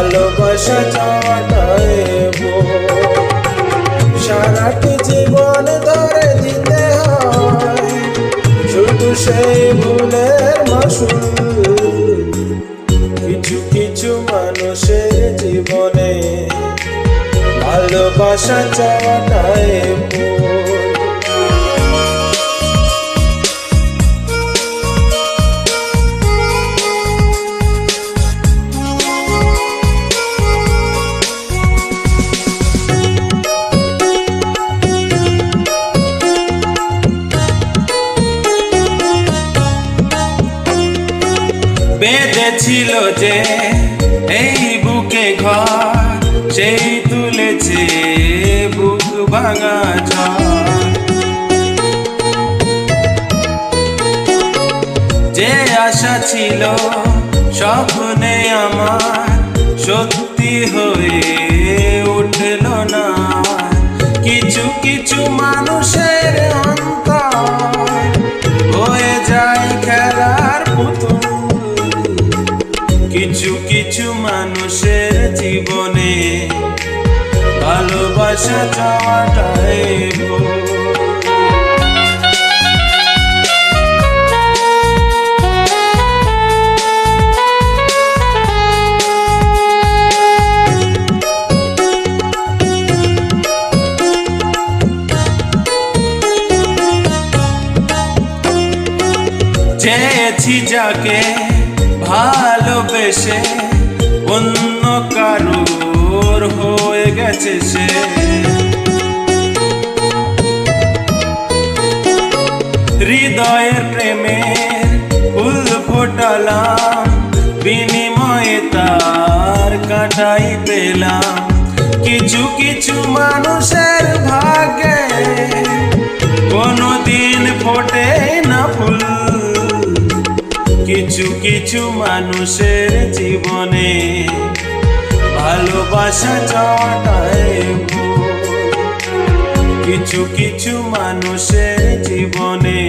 ভালোবাসা চাওয়াটাই ভুল। সারাটি জীবন ধরে দিতে হয়? শুধু সেই ভুলের মাসুল। কিছু কিছু মানুষের জীবনে ভালোবাসা চাওয়াটাই বেঁধেছিল যে এই বুকে ঘর, সেই তুলেছে বুক ভাঙা ঝড়। যে আশা ছিল স্বপ্নে আমার, সত্যি হয়ে উঠল না। কিছু কিছু মানুষের কিছু মানুষের জীবনে ভালোবাসা চাওয়াটাই। চেয়েছি যাকে ভালোবেসে অন্য কারোর হয়ে গেছে সে। হৃদয়ের প্রেমে ফুল ফোটালাম, বিনিময়ে তার কাটাই পেলাম। কিছু কিছু মানুষের ভাগে কোনোদিন ফোটে না ফুল। কিছু কিছু মানুষের জীবনে ভালোবাসা চাওয়াটাই কিছু কিছু মানুষের জীবনে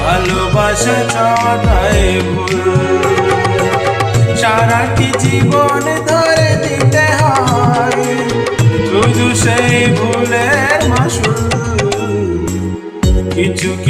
ভালোবাসা চাওয়াটাই ভুল। সারাটি জীবন ধরে দিতে হয়, শুধু সেই ভুলের মাসুল। কিছু কিছু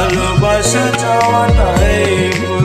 ভালোবাসা চাওয়া নাই